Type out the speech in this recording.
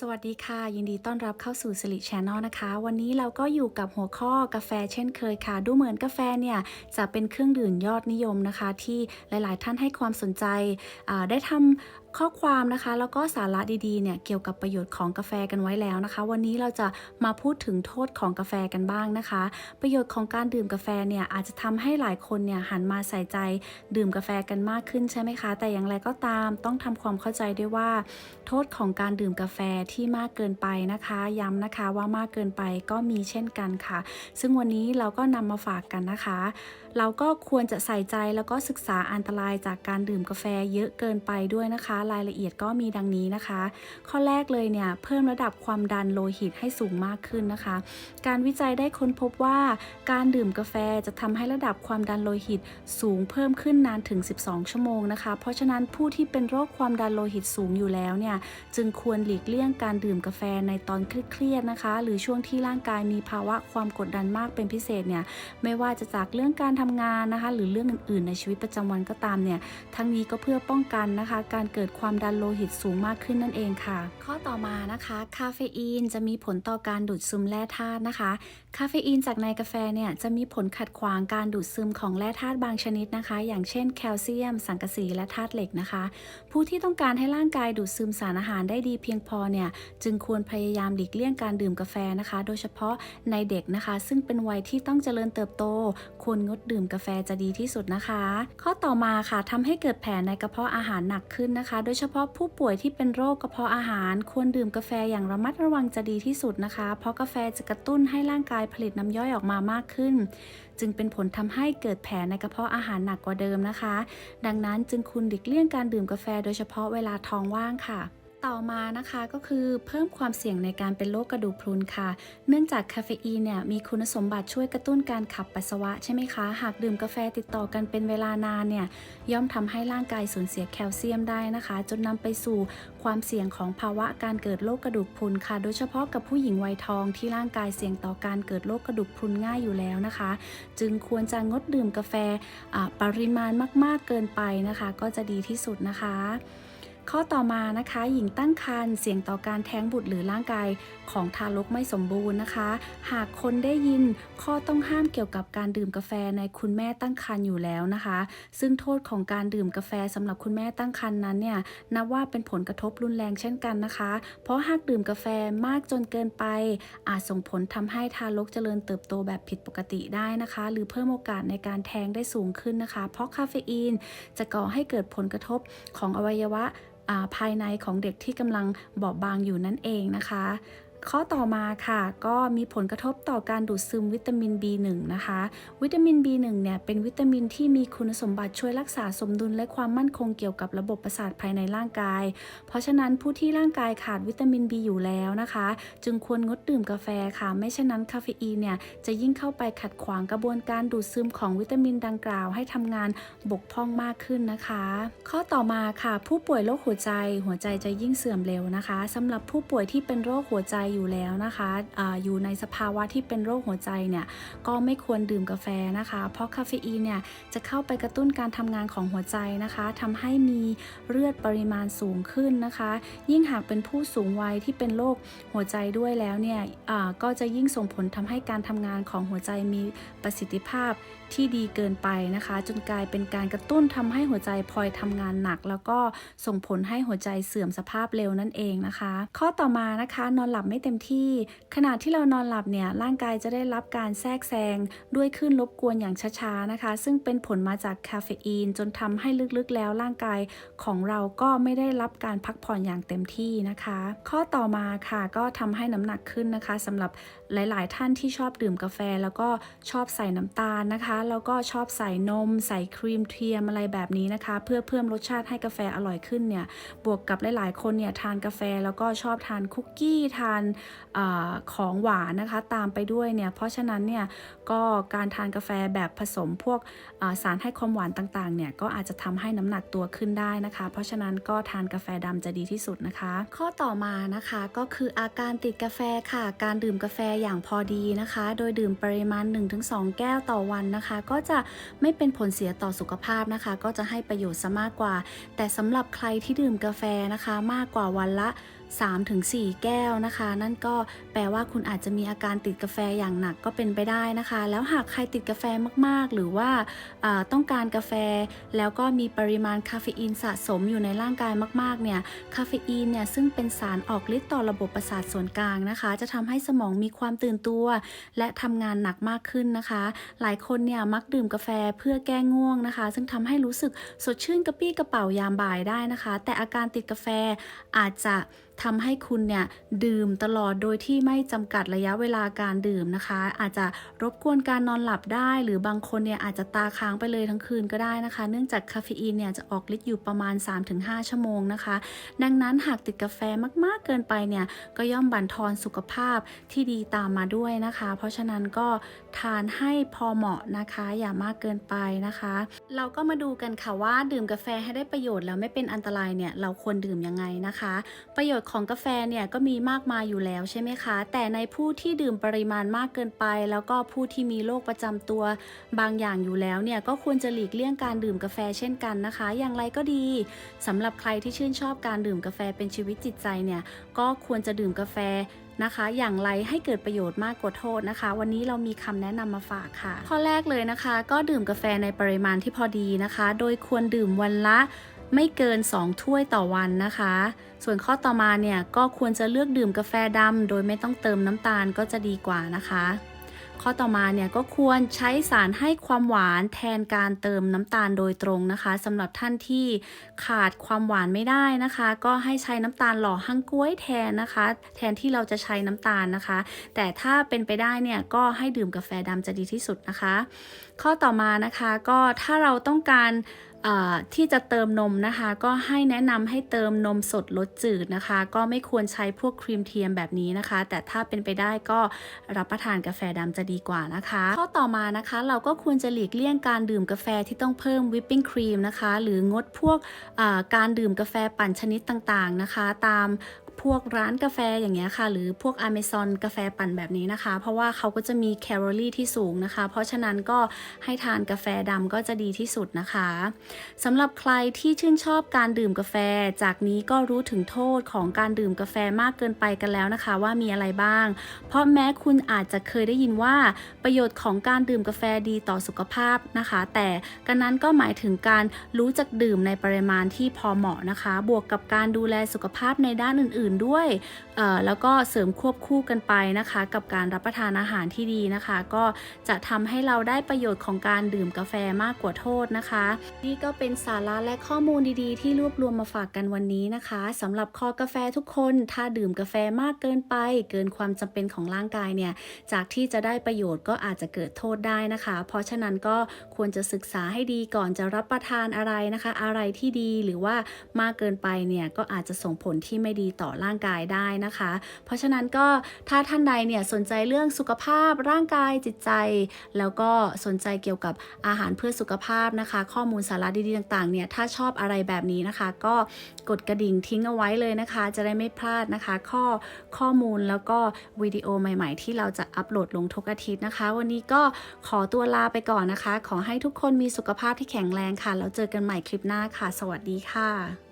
สวัสดีค่ะ ยินดีต้อนรับเข้าสู่สิริชแนลนะคะ วันนี้เราก็อยู่กับหัวข้อกาแฟเช่นเคยค่ะ ดูเหมือนกาแฟเนี่ย จะเป็นเครื่องดื่มยอดนิยมนะคะ ที่หลาย ๆ ท่านให้ความสนใจได้ทำ ข้อความนะคะ แล้วก็สาระดีๆเนี่ยเกี่ยวกับประโยชน์ของกาแฟกันไว้แล้วนะคะ วันนี้เราจะมาพูดถึงโทษของกาแฟกันบ้างนะคะ ประโยชน์ของการดื่มกาแฟเนี่ยอาจจะทำให้หลายคนเนี่ยหันมาใส่ใจดื่มกาแฟกันมากขึ้นใช่ไหมคะ แต่อย่างไรก็ตามต้องทำความเข้าใจด้วยว่า โทษของการดื่มกาแฟที่มากเกินไปนะคะ ย้ำนะคะว่ามากเกินไปก็มีเช่นกันค่ะ ซึ่งวันนี้เราก็นำมาฝากกันนะคะ เราก็ควรจะใส่ใจแล้วก็ศึกษาอันตรายจากการดื่มกาแฟเยอะเกินไปด้วยนะคะรายละเอียดก็มีดังนี้นะคะ ข้อแรกเลยเนี่ยเพิ่มระดับความดันโลหิตให้สูงมากขึ้นนะคะ การวิจัยได้ค้นพบว่าการดื่มกาแฟจะทำให้ระดับความดันโลหิตสูงเพิ่มขึ้นนานถึง 12 ชั่วโมงนะคะ เพราะฉะนั้นผู้ที่เป็นโรคความดันโลหิตสูงอยู่แล้วเนี่ยจึงควรหลีกเลี่ยงการดื่มกาแฟในตอนเครียดๆนะคะ หรือช่วงที่ร่างกายมีภาวะความกดดันมากเป็นพิเศษเนี่ยไม่ว่าจะจากเรื่องการทำงานนะคะ หรือเรื่องอื่นๆ ในชีวิตประจำวันก็ตามเนี่ยทั้งนี้ก็เพื่อป้องกันนะคะ การเกิดความดันโลหิตสูงมากขึ้นนั่นเองค่ะ ข้อต่อมานะคะ คาเฟอีนจะมีผลต่อการดูดซึมแร่ธาตุนะคะ คาเฟอีนจากในกาแฟเนี่ยจะมีผลขัดขวางการดูดซึมของแร่ธาตุบางชนิดนะคะ อย่างเช่นแคลเซียม สังกะสีและธาตุเหล็กนะคะ ผู้ที่ต้องการให้ร่างกายดูดซึมสารอาหารได้ดีเพียงพอเนี่ยจึงควรพยายามหลีกเลี่ยงการดื่มกาแฟนะคะ โดยเฉพาะในเด็กนะคะ ซึ่งเป็นวัยที่ต้องเจริญเติบโต ควรงดดื่มกาแฟจะดีที่สุดนะคะ ข้อต่อมาค่ะทำให้เกิดแผลในกระเพาะอาหารหนักขึ้นนะคะ โดยเฉพาะผู้ป่วยที่เป็นโรคกระเพาะอาหาร ควรดื่มกาแฟอย่างระมัดระวังจะดีที่สุดนะคะ เพราะกาแฟจะกระตุ้นให้ร่างกายผลิตน้ำย่อยออกมามากขึ้น จึงเป็นผลทำให้เกิดแผลในกระเพาะอาหารหนักกว่าเดิมนะคะ ดังนั้นจึงคุณหลีกเลี่ยงการดื่มกาแฟโดยเฉพาะเวลาท้องว่างค่ะ ต่อมานะคะก็คือเพิ่มความเสี่ยงในการเป็นโรคกระดูกพรุนค่ะ เนื่องจากคาเฟอีนเนี่ยมีคุณสมบัติช่วยกระตุ้นการขับปัสสาวะใช่ไหมคะ หากดื่มกาแฟติดต่อกันเป็นเวลานานเนี่ยย่อมทำให้ร่างกายสูญเสียแคลเซียมได้นะคะ จนนำไปสู่ความเสี่ยงของภาวะการเกิดโรคกระดูกพรุนค่ะ โดยเฉพาะกับผู้หญิงวัยทองที่ร่างกายเสี่ยงต่อการเกิดโรคกระดูกพรุนง่ายอยู่แล้วนะคะ จึงควรจะงดดื่มกาแฟปริมาณมาก ๆเกินไปนะคะ ก็จะดีที่สุดนะคะ ข้อต่อมานะคะ หญิงตั้งครรภ์เสี่ยงต่อการแท้งบุตรหรือร่างกายของทารกไม่สมบูรณ์นะคะ หากคนได้ยินข้อต้องห้ามเกี่ยวกับการดื่มกาแฟในคุณแม่ตั้งครรภ์อยู่แล้วนะคะ ซึ่งโทษของการดื่มกาแฟสำหรับคุณแม่ตั้งครรภ์นั้นเนี่ยนับว่าเป็นผลกระทบรุนแรงเช่นกันนะคะ เพราะหากดื่มกาแฟมากจนเกินไป อาจส่งผลทำให้ทารกเจริญเติบโตแบบผิดปกติได้นะคะ หรือเพิ่มโอกาสในการแท้งได้สูงขึ้นนะคะ เพราะคาเฟอีนจะก่อให้เกิดผลกระทบของอวัยวะ ภายในของเด็กที่กำลังบอบบางอยู่นั่นเองนะคะ ข้อต่อมาค่ะ ก็มีผลกระทบต่อการดูดซึมวิตามิน B1 นะคะ วิตามิน B1 เนี่ยเป็นวิตามินที่มีคุณสมบัติช่วยรักษาสมดุลและความมั่นคงเกี่ยวกับระบบประสาทภายในร่างกาย เพราะฉะนั้นผู้ที่ร่างกายขาดวิตามิน B อยู่แล้วนะคะ จึงควรงดดื่มกาแฟค่ะ ไม่เช่นนั้นคาเฟอีนเนี่ยจะยิ่งเข้าไปขัดขวางกระบวนการดูดซึมของวิตามินดังกล่าว ให้ทำงานบกพร่องมากขึ้นนะคะ ข้อต่อมาค่ะ ผู้ป่วยโรคหัวใจ หัวใจจะยิ่งเสื่อมเร็วนะคะสำหรับผู้ป่วยที่เป็นโรคหัวใจอยู่แล้วนะคะออยู่ในสภาวะที่เป็นโรคหัวใจเนี่ยก็ไม่ควรดื่มกาแฟนะคะ เพราะคาเฟอีนเนี่ยจะเข้าไปกระตุ้นการทำงานของหัวใจนะคะทำให้มีเลือดปริมาณสูงขึ้นนะคะ ยิ่งหากเป็นผู้สูงวัยที่เป็นโรคหัวใจด้วยแล้วเนี่ยก็จะยิ่งส่งผลทำให้การทำงานของหัวใจมีประสิทธิภาพที่ดีเกินไปนะคะ จนกลายเป็นการกระตุ้นทำให้หัวใจพลอยทำงานหนัก แล้วก็ส่งผลให้หัวใจเสื่อมสภาพเร็วนั่นเองนะคะ ข้อต่อมานะคะ นอนหลับไม่เต็มที่ ขณะที่เรานอนหลับเนี่ยร่างกายจะได้รับการแทรกแซงด้วยคลื่นรบกวนอย่างช้าๆนะคะ ซึ่งเป็นผลมาจากคาเฟอีน จนทำให้ลึกๆแล้วร่างกายของเราก็ไม่ได้รับการพักผ่อนอย่างเต็มที่นะคะ ข้อต่อมาค่ะก็ทำให้น้ำหนักขึ้นนะคะสำหรับหลายๆ ท่านที่ชอบดื่มกาแฟ แล้วก็ชอบใส่น้ำตาลนะคะ แล้วก็ชอบใส่นม ใส่ครีมเทียมอะไรแบบนี้นะคะ เพื่อเพิ่มรสชาติให้กาแฟอร่อยขึ้นเนี่ยบวกกับหลายๆ คนเนี่ยทานกาแฟแล้วก็ชอบทานคุกกี้ทานอของหวานนะคะตามไปด้วยเนี่ยเพราะฉะนั้นเนี่ยก็การทานกาแฟแบบผสมพวกสารให้ความหวานต่างๆเนี่ยก็อาจจะทำให้น้ำหนักตัวขึ้นได้นะคะ เพราะฉะนั้นก็ทานกาแฟดำจะดีที่สุดนะคะ ข้อต่อมานะคะก็คืออาการติดกาแฟค่ะ การดื่มกาแฟอย่างพอดีนะคะ โดยดื่มปริมาณ 1-2 แก้วต่อวันนะคะ ก็จะไม่เป็นผลเสียต่อสุขภาพนะคะ ก็จะให้ประโยชน์ซะมากกว่า แต่สำหรับใครที่ดื่มกาแฟนะคะมากกว่าวันละ 3-4 แก้วนะคะ นั่นก็แปลว่าคุณอาจจะมีอาการติดกาแฟอย่างหนักก็เป็นไปได้นะคะ แล้วหากใครติดกาแฟมากๆ หรือว่าาต้องการกาแฟ แล้วก็มีปริมาณคาเฟอีนสะสมอยู่ในร่างกายมากๆเนี่ยคาเฟอีนเนี่ยซึ่งเป็นสารออกฤทธิ์ต่อระบบประสาทส่วนกลางนะคะ จะทำให้สมองมีความตื่นตัว และทำงานหนักมากขึ้นนะคะ หลายคนเนี่ยมักดื่มกาแฟเพื่อแก้ง่วงนะคะ ซึ่งทำให้รู้สึกสดชื่นกระปี้กระเป๋ายามบ่ายได้นะคะ แต่อาการติดกาแฟอาจจะทำให้คุณเนี่ยดื่มตลอดโดยที่ไม่จำกัดระยะเวลาการดื่มนะคะ อาจจะรบกวนการนอนหลับได้ หรือบางคนเนี่ยอาจจะตาค้างไปเลยทั้งคืนก็ได้นะคะ เนื่องจากคาเฟอีนเนี่ยจะออกฤทธิ์อยู่ประมาณ 3-5 ชั่วโมงนะคะ ดังนั้นหากติดกาแฟมากๆเกินไปเนี่ยก็ย่อมบั่นทอนสุขภาพที่ดีตามมาด้วยนะคะ เพราะฉะนั้นก็ทานให้พอเหมาะนะคะ อย่ามากเกินไปนะคะ เราก็มาดูกันค่ะว่าดื่มกาแฟให้ได้ประโยชน์แล้วไม่เป็นอันตรายเนี่ยเราควรดื่มยังไงนะคะ ประโยชน์ของกาแฟเนี่ยก็มีมากมายอยู่แล้วใช่ไหมคะ แต่ในผู้ที่ดื่มปริมาณมากเกินไป แล้วก็ผู้ที่มีโรคประจำตัวบางอย่างอยู่แล้วเนี่ยก็ควรจะหลีกเลี่ยงการดื่มกาแฟเช่นกันนะคะ อย่างไรก็ดีสำหรับใครที่ชื่นชอบการดื่มกาแฟเป็นชีวิตจิตใจเนี่ยก็ควรจะดื่มกาแฟนะคะ อย่างไรให้เกิดประโยชน์มากกว่าโทษนะคะ วันนี้เรามีคำแนะนำมาฝากค่ะ ข้อแรกเลยนะคะ ก็ดื่มกาแฟในปริมาณที่พอดีนะคะ โดยควรดื่มวันละ ไม่เกิน 2 ถ้วยต่อวันนะคะ ส่วนข้อต่อมาเนี่ยก็ควรจะเลือกดื่มกาแฟดำโดยไม่ต้องเติมน้ำตาลก็จะดีกว่านะคะ ข้อต่อมาเนี่ยก็ควรใช้สารให้ความหวานแทนการเติมน้ำตาลโดยตรงนะคะสำหรับท่านที่ขาดความหวานไม่ได้นะคะ ก็ให้ใช้น้ำตาลหล่อฮังกล้วยแทนนะคะ แทนที่เราจะใช้น้ำตาลนะคะ แต่ถ้าเป็นไปได้เนี่ยก็ให้ดื่มกาแฟดำจะดีที่สุดนะคะ ข้อต่อมานะคะก็ถ้าเราต้องการ ที่จะเติมนมนะคะ ก็ให้แนะนำให้เติมนมสดรสจืดนะคะ ก็ไม่ควรใช้พวกครีมเทียมแบบนี้นะคะ แต่ถ้าเป็นไปได้ก็รับประทานกาแฟดำจะดีกว่านะคะข้อต่อมานะคะ เราก็ควรจะหลีกเลี่ยงการดื่มกาแฟที่ต้องเพิ่มวิปปิ้งครีมนะคะ หรืองดพวกการดื่มกาแฟปั่นชนิดต่างๆนะคะ ตาม พวกร้านกาแฟอย่างเงี้ยค่ะ หรือพวก Amazon กาแฟปั่นแบบนี้นะคะ เพราะว่าเขาก็จะมีแคลอรี่ที่สูงนะคะ เพราะฉะนั้นก็ให้ทานกาแฟดำก็จะดีที่สุดนะคะสำหรับใครที่ชื่นชอบการดื่มกาแฟ จากนี้ก็รู้ถึงโทษของการดื่มกาแฟมากเกินไปกันแล้วนะคะ ว่ามีอะไรบ้าง เพราะแม้คุณอาจจะเคยได้ยินว่าประโยชน์ของการดื่มกาแฟดีต่อสุขภาพนะคะ แต่กันนั้นก็หมายถึงการรู้จักดื่มในปริมาณที่พอเหมาะนะคะ บวกกับการดูแลสุขภาพในด้านอื่นๆด้วยแล้วก็เสริมควบคู่กันไปนะคะ กับการรับประทานอาหารที่ดีนะคะ ก็จะทำให้เราได้ประโยชน์ของการดื่มกาแฟมากกว่าโทษนะคะ นี่ก็เป็นสาระและข้อมูลดีๆ ที่รวบรวมมาฝากกันวันนี้นะคะสำหรับคอกาแฟทุกคน ถ้าดื่มกาแฟมากเกินไป เกินความจำเป็นของร่างกายเนี่ยจากที่จะได้ประโยชน์ก็อาจจะเกิดโทษได้นะคะ เพราะฉะนั้นก็ควรจะศึกษาให้ดีก่อนจะรับประทานอะไรนะคะ อะไรที่ดีหรือว่ามากเกินไปเนี่ยก็อาจจะส่งผลที่ไม่ดีต่อร่างกายได้นะคะ เพราะฉะนั้นก็ถ้าท่านใดเนี่ยสนใจเรื่องสุขภาพร่างกายจิตใจ แล้วก็สนใจเกี่ยวกับอาหารเพื่อสุขภาพนะคะ ข้อมูลสาระดีๆต่างๆเนี่ยถ้าชอบอะไรแบบนี้นะคะ ก็กดกระดิ่งทิ้งเอาไว้เลยนะคะ จะได้ไม่พลาดนะคะ ข้อข้อมูลแล้วก็วิดีโอใหม่ ๆ ที่เราจะอัปโหลดลงทุกอาทิตย์นะคะ วันนี้ก็ขอตัวลาไปก่อนนะคะ ขอให้ทุกคนมีสุขภาพที่แข็งแรงค่ะแล้วเจอกันใหม่คลิปหน้าค่ะ สวัสดีค่ะ